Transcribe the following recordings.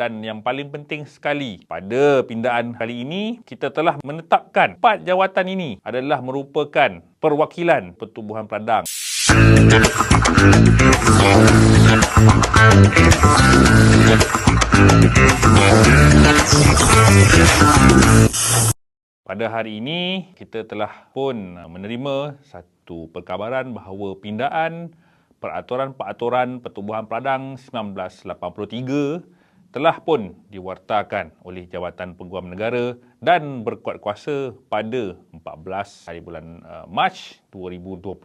dan yang paling penting sekali pada pindaan kali ini kita telah menetapkan empat jawatan ini adalah merupakan perwakilan pertubuhan peladang. Pada hari ini kita telah pun menerima satu perkabaran bahawa pindaan peraturan-peraturan pertubuhan peladang 1983 telah pun diwartakan oleh Jawatan Peguam Negara dan berkuat kuasa pada 14 hari bulan uh, Mac 2025.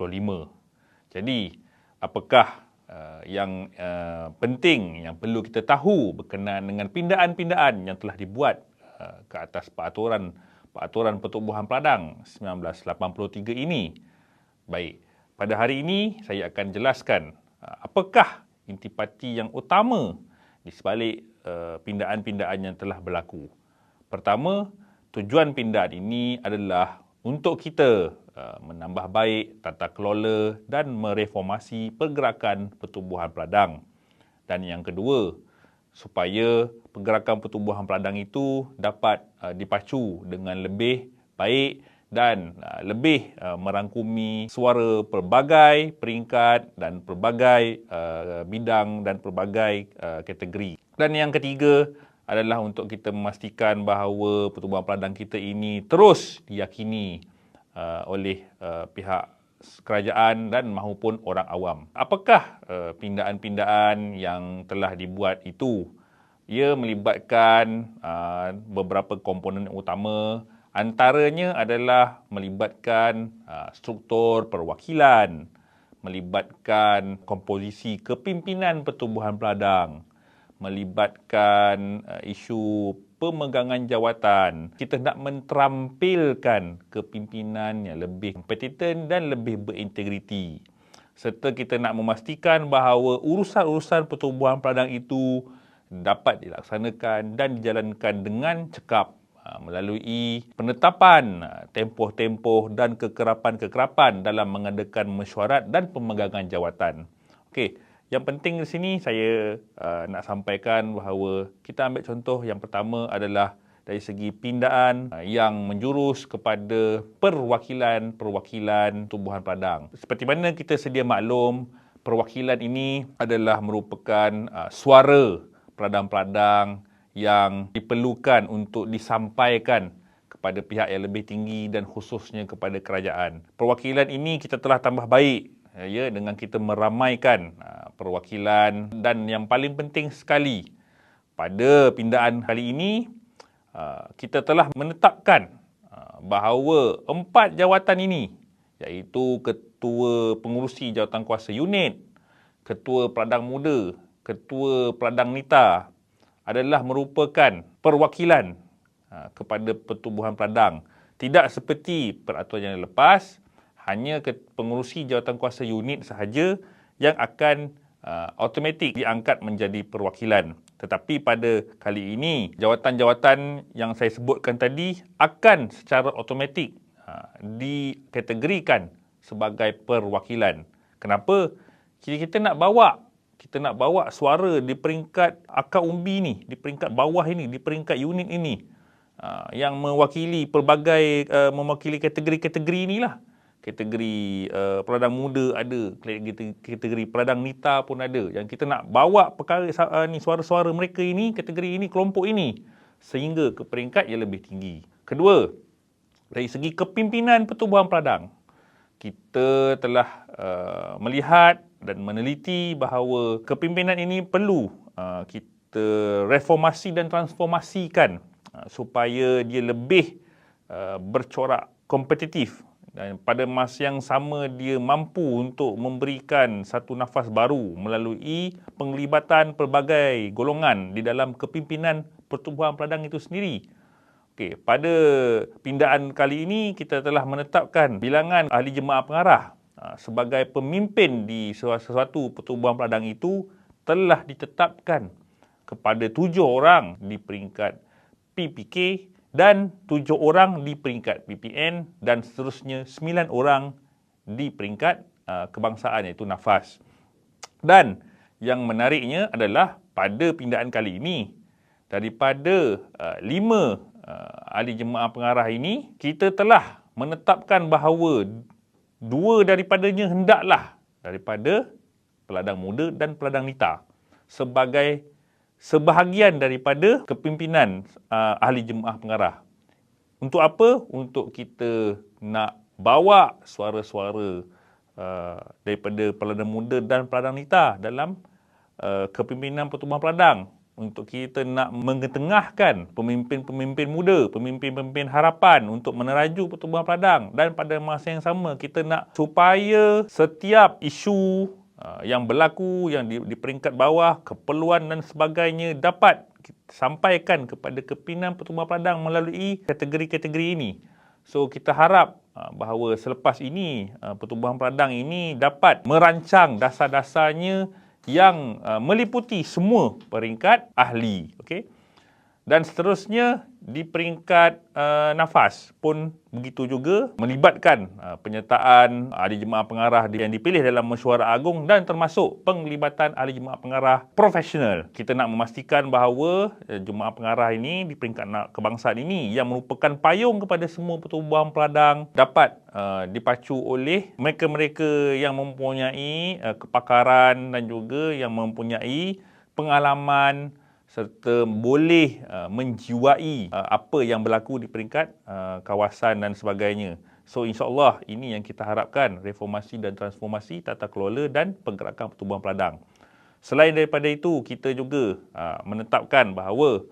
Jadi, apakah uh, yang uh, penting yang perlu kita tahu berkenaan dengan pindaan-pindaan yang telah dibuat uh, ke atas peraturan peraturan pertubuhan peladang 1983 ini? Baik, pada hari ini saya akan jelaskan uh, apakah intipati yang utama di sebalik uh, pindaan-pindaan yang telah berlaku. Pertama, tujuan pindaan ini adalah untuk kita uh, menambah baik tata kelola dan mereformasi pergerakan pertubuhan peladang. Dan yang kedua, supaya pergerakan pertubuhan peladang itu dapat dipacu dengan lebih baik dan uh, lebih uh, merangkumi suara pelbagai peringkat dan pelbagai uh, bidang dan pelbagai uh, kategori. Dan yang ketiga adalah untuk kita memastikan bahawa pertubuhan peladang kita ini terus diyakini uh, oleh uh, pihak kerajaan dan maupun orang awam. Apakah uh, pindaan-pindaan yang telah dibuat itu? Ia melibatkan uh, beberapa komponen utama Antaranya adalah melibatkan uh, struktur perwakilan, melibatkan komposisi kepimpinan pertubuhan peladang, melibatkan uh, isu pemegangan jawatan. Kita nak menterampilkan kepimpinan yang lebih kompeten dan lebih berintegriti. Serta kita nak memastikan bahawa urusan-urusan pertubuhan peladang itu dapat dilaksanakan dan dijalankan dengan cekap melalui penetapan ha, tempoh-tempoh dan kekerapan-kekerapan dalam mengadakan mesyuarat dan pemegangan jawatan. Okey, yang penting di sini saya uh, nak sampaikan bahawa kita ambil contoh yang pertama adalah dari segi pindaan yang menjurus kepada perwakilan-perwakilan tubuhan padang. Seperti mana kita sedia maklum, perwakilan ini adalah merupakan uh, suara peladang-peladang yang diperlukan untuk disampaikan kepada pihak yang lebih tinggi dan khususnya kepada kerajaan. Perwakilan ini kita telah tambah baik ya dengan kita meramaikan uh, perwakilan dan yang paling penting sekali pada pindaan kali ini uh, kita telah menetapkan uh, bahawa empat jawatan ini iaitu ketua pengurusi jawatan kuasa unit, ketua peladang muda, ketua peladang nita, adalah merupakan perwakilan ha, kepada pertubuhan peladang. Tidak seperti peraturan yang lepas, hanya pengurusi jawatan kuasa unit sahaja yang akan uh, automatik diangkat menjadi perwakilan. Tetapi pada kali ini, jawatan-jawatan yang saya sebutkan tadi akan secara automatik uh, dikategorikan sebagai perwakilan. Kenapa? Kita, kita nak bawa kita nak bawa suara di peringkat akar umbi ni, di peringkat bawah ini, di peringkat unit ini uh, yang mewakili pelbagai uh, mewakili kategori-kategori inilah. Kategori uh, peladang muda ada, kategori peladang nita pun ada. Yang kita nak bawa perkara uh, ni suara-suara mereka ini, kategori ini, kelompok ini sehingga ke peringkat yang lebih tinggi. Kedua, dari segi kepimpinan pertubuhan peladang, kita telah uh, melihat dan meneliti bahawa kepimpinan ini perlu uh, kita reformasi dan transformasikan uh, supaya dia lebih uh, bercorak kompetitif dan pada masa yang sama dia mampu untuk memberikan satu nafas baru melalui penglibatan pelbagai golongan di dalam kepimpinan pertubuhan peladang itu sendiri. Okey, pada pindaan kali ini kita telah menetapkan bilangan ahli jemaah pengarah Ha, sebagai pemimpin di sesuatu pertubuhan peladang itu telah ditetapkan kepada tujuh orang di peringkat PPK dan tujuh orang di peringkat PPN dan seterusnya sembilan orang di peringkat uh, kebangsaan iaitu nafas. Dan yang menariknya adalah pada pindaan kali ini daripada uh, lima uh, ahli jemaah pengarah ini, kita telah menetapkan bahawa dua daripadanya hendaklah daripada peladang muda dan peladang nita sebagai sebahagian daripada kepimpinan uh, ahli jemaah pengarah. Untuk apa? Untuk kita nak bawa suara-suara uh, daripada peladang muda dan peladang nita dalam uh, kepimpinan pertubuhan peladang untuk kita nak mengetengahkan pemimpin-pemimpin muda, pemimpin-pemimpin harapan untuk meneraju pertubuhan peladang dan pada masa yang sama kita nak supaya setiap isu uh, yang berlaku yang di, di peringkat bawah, keperluan dan sebagainya dapat sampaikan kepada kepimpinan pertubuhan peladang melalui kategori-kategori ini. So kita harap uh, bahawa selepas ini uh, pertubuhan peladang ini dapat merancang dasar-dasarnya yang uh, meliputi semua peringkat ahli. Okay? Dan seterusnya di peringkat uh, nafas pun begitu juga melibatkan uh, penyertaan ahli jemaah pengarah yang dipilih dalam mesyuarat agung dan termasuk penglibatan ahli jemaah pengarah profesional. Kita nak memastikan bahawa uh, jemaah pengarah ini di peringkat kebangsaan ini yang merupakan payung kepada semua pertubuhan peladang dapat uh, dipacu oleh mereka-mereka yang mempunyai uh, kepakaran dan juga yang mempunyai pengalaman serta boleh uh, menjiwai uh, apa yang berlaku di peringkat uh, kawasan dan sebagainya. So insyaAllah ini yang kita harapkan reformasi dan transformasi tata kelola dan pergerakan pertubuhan peladang. Selain daripada itu, kita juga uh, menetapkan bahawa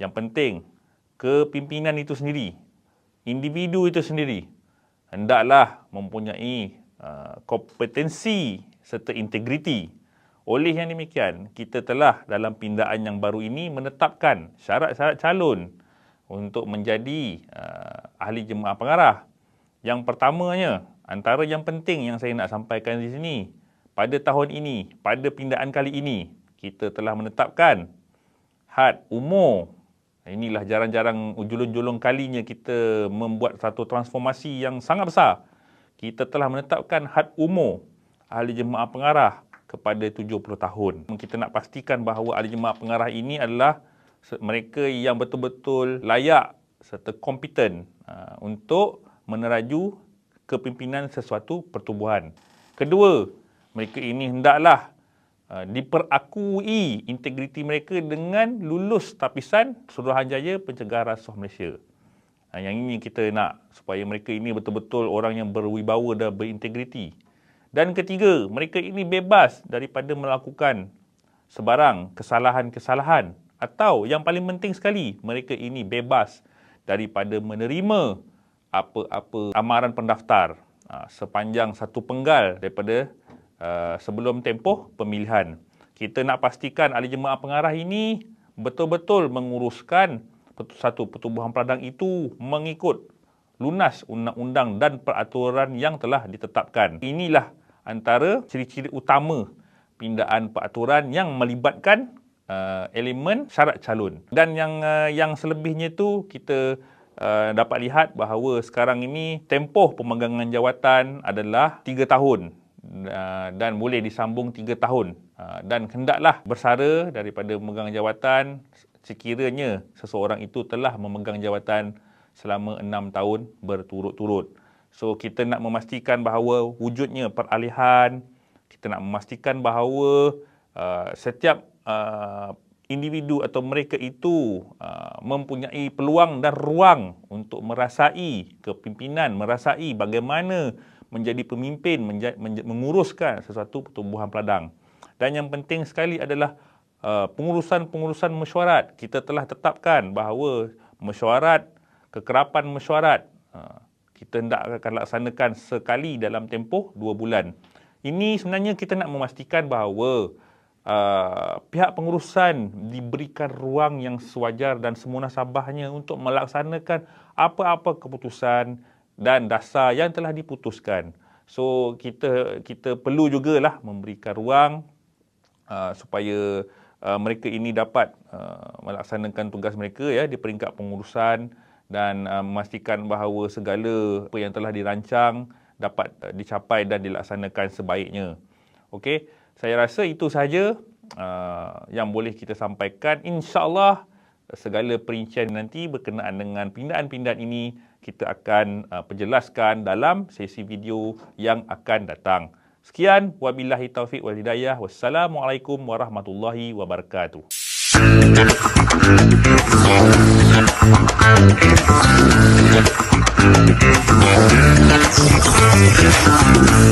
yang penting kepimpinan itu sendiri, individu itu sendiri hendaklah mempunyai uh, kompetensi serta integriti oleh yang demikian, kita telah dalam pindaan yang baru ini menetapkan syarat-syarat calon untuk menjadi uh, ahli jemaah pengarah. Yang pertamanya, antara yang penting yang saya nak sampaikan di sini, pada tahun ini, pada pindaan kali ini, kita telah menetapkan had umur. Inilah jarang-jarang ujulung-julung kalinya kita membuat satu transformasi yang sangat besar. Kita telah menetapkan had umur ahli jemaah pengarah kepada 70 tahun. Kita nak pastikan bahawa ahli jemaah pengarah ini adalah mereka yang betul-betul layak serta kompeten uh, untuk meneraju kepimpinan sesuatu pertubuhan. Kedua, mereka ini hendaklah uh, diperakui integriti mereka dengan lulus tapisan Suruhanjaya Pencegahan Rasuah Malaysia. Uh, yang ini kita nak supaya mereka ini betul-betul orang yang berwibawa dan berintegriti. Dan ketiga, mereka ini bebas daripada melakukan sebarang kesalahan-kesalahan atau yang paling penting sekali, mereka ini bebas daripada menerima apa-apa amaran pendaftar aa, sepanjang satu penggal daripada aa, sebelum tempoh pemilihan. Kita nak pastikan ahli jemaah pengarah ini betul-betul menguruskan satu pertubuhan peladang itu mengikut lunas undang-undang dan peraturan yang telah ditetapkan. Inilah antara ciri-ciri utama pindaan peraturan yang melibatkan uh, elemen syarat calon. Dan yang uh, yang selebihnya itu kita uh, dapat lihat bahawa sekarang ini tempoh pemegangan jawatan adalah 3 tahun uh, dan boleh disambung 3 tahun. Uh, dan hendaklah bersara daripada pemegang jawatan sekiranya seseorang itu telah memegang jawatan selama 6 tahun berturut-turut. So kita nak memastikan bahawa wujudnya peralihan, kita nak memastikan bahawa uh, setiap uh, individu atau mereka itu uh, mempunyai peluang dan ruang untuk merasai kepimpinan, merasai bagaimana menjadi pemimpin, menja- menja- menguruskan sesuatu pertubuhan peladang. Dan yang penting sekali adalah uh, pengurusan-pengurusan mesyuarat. Kita telah tetapkan bahawa mesyuarat, kekerapan mesyuarat, uh, kita hendak akan laksanakan sekali dalam tempoh dua bulan. Ini sebenarnya kita nak memastikan bahawa uh, pihak pengurusan diberikan ruang yang sewajar dan semua nasabahnya untuk melaksanakan apa-apa keputusan dan dasar yang telah diputuskan. So kita kita perlu jugalah memberikan ruang uh, supaya uh, mereka ini dapat uh, melaksanakan tugas mereka ya di peringkat pengurusan dan uh, memastikan bahawa segala apa yang telah dirancang dapat uh, dicapai dan dilaksanakan sebaiknya. Okey, saya rasa itu sahaja uh, yang boleh kita sampaikan. Insya-Allah segala perincian nanti berkenaan dengan pindaan-pindaan ini kita akan uh, perjelaskan dalam sesi video yang akan datang. Sekian, wabillahi taufiq wal hidayah. Wassalamualaikum warahmatullahi wabarakatuh. Thank you.